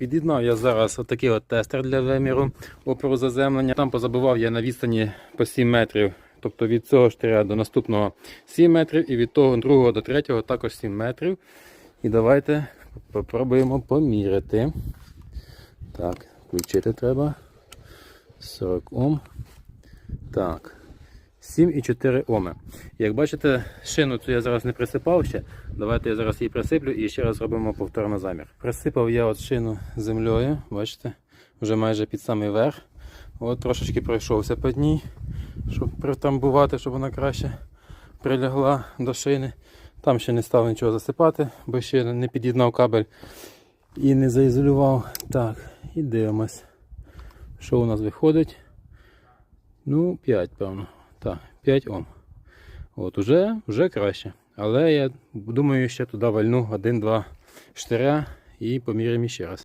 Від'єднав я зараз отакий от тестер для виміру опору заземлення. Там позабивав я на відстані по 7 метрів. Тобто від цього штиря до наступного 7 метрів і від того другого до третього також 7 метрів. І давайте попробуємо поміряти. Так, включити треба. 40 Ом. Так. 7,4 Оми. Як бачите, шину цю я зараз не присипав ще. Давайте я зараз її присиплю і ще раз зробимо повторно замір. Присипав я от шину землею, бачите, вже майже під самий верх. От трошечки пройшовся по дній, щоб притамбувати, щоб вона краще прилягла до шини. Там ще не став нічого засипати, бо ще не під'єднав кабель і не заізолював. Так, і дивимось, що у нас виходить. Ну, 5, певно. Так, 5 Ом. От, уже, вже краще. Але я думаю, ще туди вальну 1-2 штиря і поміряємо ще раз.